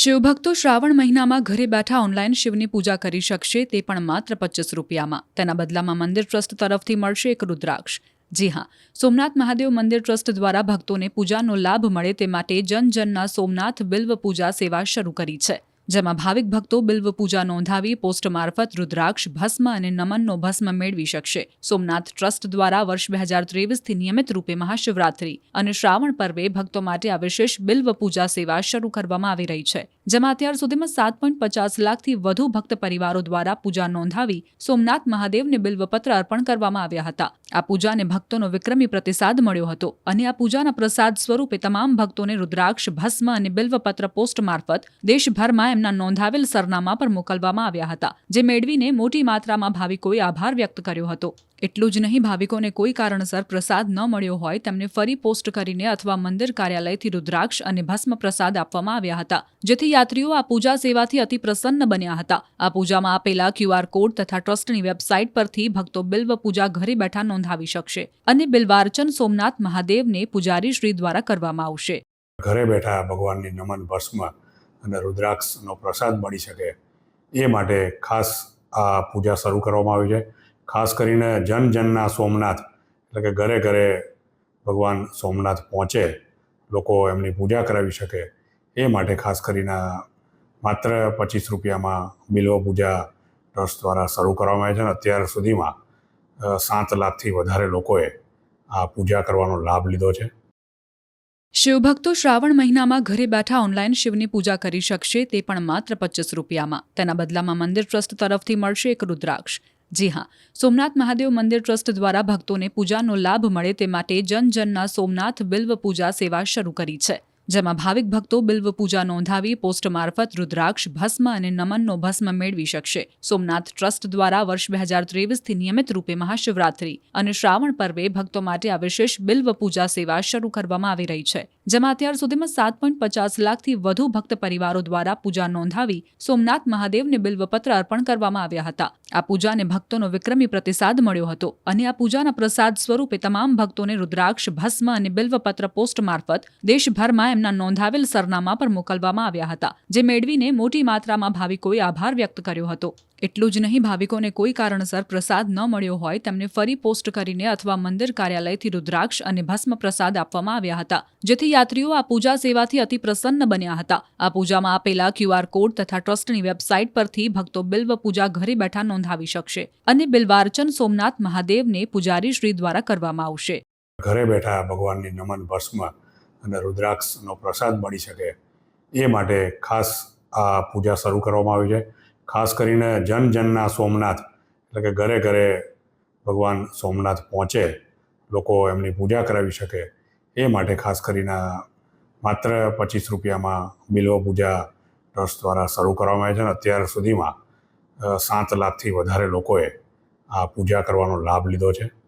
શિવભક્તો શ્રાવણ મહિનામાં ઘરે બેઠા ઓનલાઈન શિવની પૂજા કરી શકશે, તે પણ માત્ર પચીસ રૂપિયામાં. તેના બદલામાં મંદિર ટ્રસ્ટ તરફથી મળશે એક રુદ્રાક્ષ. જી હા, સોમનાથ મહાદેવ મંદિર ટ્રસ્ટ દ્વારા ભક્તોને પૂજાનો લાભ મળે તે માટે જન જનના સોમનાથ બિલ્વ પૂજા સેવા શરૂ કરી છે. જેમાં ભાવિક ભક્તો બિલ્વ પૂજા નોંધાવી પોસ્ટ મારફત રુદ્રાક્ષ, ભસ્મ અને નમનનો ભસ્મ મેળવી શકશે. સોમનાથ ટ્રસ્ટ દ્વારા વર્ષ બે હજાર ત્રેવીસથી નિયમિત રૂપે મહાશિવરાત્રી અને શ્રાવણ પર્વે ભક્તો માટે આ વિશેષ બિલ્વ પૂજા સેવા શરૂ કરવામાં આવી રહી છે. જેમાં અત્યાર સુધીમાં સાત પોઈન્ટ પચાસ લાખથી વધુ ભક્ત પરિવારો દ્વારા પૂજા નોંધાવી સોમનાથ મહાદેવને બિલ્વપત્ર અર્પણ કરવામાં આવ્યા હતા. આ પૂજાને ભક્તોનો વિક્રમી પ્રતિસાદ મળ્યો હતો અને આ પૂજાના પ્રસાદ સ્વરૂપે તમામ ભક્તોને રુદ્રાક્ષ, ભસ્મ અને બિલ્વપત્ર પોસ્ટ મારફત દેશભરમાં એમના નોંધાવેલ સરનામા પર મોકલવામાં આવ્યા હતા, જે મેળવીને મોટી માત્રામાં ભાવિકોએ આભાર વ્યક્ત કર્યો હતો. એટલું જ નહીં, ભાવિકોને કોઈ કારણસર પ્રસાદ ન મળ્યો હોય તેમને ફરી પોસ્ટ કરીને અથવા મંદિર કાર્યાલયથી રુદ્રાક્ષ અને ભસ્મ પ્રસાદ આપવામાં આવ્યા હતા, જેથી યાત્રીઓ આ પૂજા સેવાથી અતિ પ્રસન્ન બન્યા હતા. આ પૂજામાં આપેલા ક્યુઆર કોડ તથા ટ્રસ્ટની વેબસાઇટ પરથી ભક્તો બિલ્વ પૂજા ઘરે બેઠા નોંધાવી શકશે અને બિલ્વાર્ચન સોમનાથ મહાદેવને પૂજારી શ્રી દ્વારા કરવામાં આવશે. ઘરે બેઠા ભગવાનની નમન ભસ્મ અને રુદ્રાક્ષનો પ્રસાદ મળી શકે એ માટે ખાસ આ પૂજા શરૂ કરવામાં આવી છે. ખાસ કરીને જન જનના સોમનાથ, એટલે કે ઘરે ઘરે ભગવાન સોમનાથ પહોંચે, લોકો એમની પૂજા કરાવી શકે, એ માટે ખાસ કરીને માત્ર પચીસ રૂપિયામાં બિલ્વ પૂજા ટ્રસ્ટ દ્વારા શરૂ કરવામાં આવી છે અને અત્યાર સુધીમાં સાત લાખથી વધારે લોકોએ આ પૂજા કરવાનો લાભ લીધો છે. શિવભક્તો શ્રાવણ મહિનામાં ઘરે બેઠા ઓનલાઈન શિવની પૂજા કરી શકશે, તે પણ માત્ર પચીસ રૂપિયામાં. તેના બદલામાં મંદિર ટ્રસ્ટ તરફથી મળશે એક રુદ્રાક્ષ. જી હા, સોમનાથ મહાદેવ મંદિર ટ્રસ્ટ દ્વારા ભક્તોને પૂજાનો લાભ મળે તે માટે જન જનના સોમનાથ બિલ્વ પૂજા સેવા શરૂ કરી છે. જેમાં ભાવિક ભક્તો બિલ્વ પૂજા નોંધાવી પોસ્ટ મારફત રુદ્રાક્ષ, ભસ્મ અને નમનનો ભસ્મ મેળવી શકશે. સોમનાથ ટ્રસ્ટ દ્વારા વર્ષ બે હજાર ત્રેવીસથી નિયમિત રૂપે મહાશિવરાત્રી અને શ્રાવણ પર્વે ભક્તો માટે આ વિશેષ બિલ્વ પૂજા સેવા શરૂ કરવામાં આવી રહી છે. જેમાં અત્યાર સુધીમાં સાત પોઈન્ટ પચાસ લાખથી વધુ ભક્ત પરિવારો દ્વારા પૂજા નોંધાવી સોમનાથ મહાદેવને બિલ્વપત્ર અર્પણ કરવામાં આવ્યા હતા. આ પૂજાને ભક્તોનો વિક્રમી પ્રતિસાદ મળ્યો હતો અને આ પૂજાના પ્રસાદ સ્વરૂપે તમામ ભક્તોને રુદ્રાક્ષ, ભસ્મ અને બિલ્વપત્ર પોસ્ટ મારફત દેશભરમાં એમના નોંધાવેલ સરનામા પર મોકલવામાં આવ્યા હતા, જે મેળવીને મોટી માત્રામાં ભાવિકોએ આભાર વ્યક્ત કર્યો હતો. એટલું જ નહીં, ભાવિકોને કોઈ કારણસર પ્રસાદ ન મળ્યો હોય તેમને ફરી પોસ્ટ કરીને અથવા મંદિર કાર્યાલયથી રુદ્રાક્ષ અને ભસ્મ પ્રસાદ આપવામાં આવ્યા હતા, જેથી યાત્રીઓ આ પૂજા સેવાથી અતિ પ્રસન્ન બન્યા હતા. આ પૂજામાં આપેલા ક્યુઆર કોડ તથા ટ્રસ્ટની વેબસાઇટ પરથી ભક્તો બિલ્વ પૂજા ઘરે બેઠા નોંધાવી શકશે અને બિલ્વાર્ચન સોમનાથ મહાદેવને પૂજારી શ્રી દ્વારા કરવામાં આવશે. ઘરે બેઠા ભગવાનની નમન ભસ્મ અને રુદ્રાક્ષનો પ્રસાદ મળી શકે એ માટે ખાસ આ પૂજા શરૂ કરવામાં આવી છે. ખાસ કરીને જન જનના સોમનાથ, એટલે કે ઘરે ઘરે ભગવાન સોમનાથ પહોંચે, લોકો એમની પૂજા કરાવી શકે, એ માટે ખાસ કરીને માત્ર પચીસ રૂપિયામાં બિલ્વ પૂજા ટ્રસ્ટ દ્વારા શરૂ કરવામાં આવી છે અને અત્યાર સુધીમાં સાત લાખથી વધારે લોકોએ આ પૂજા કરવાનો લાભ લીધો છે.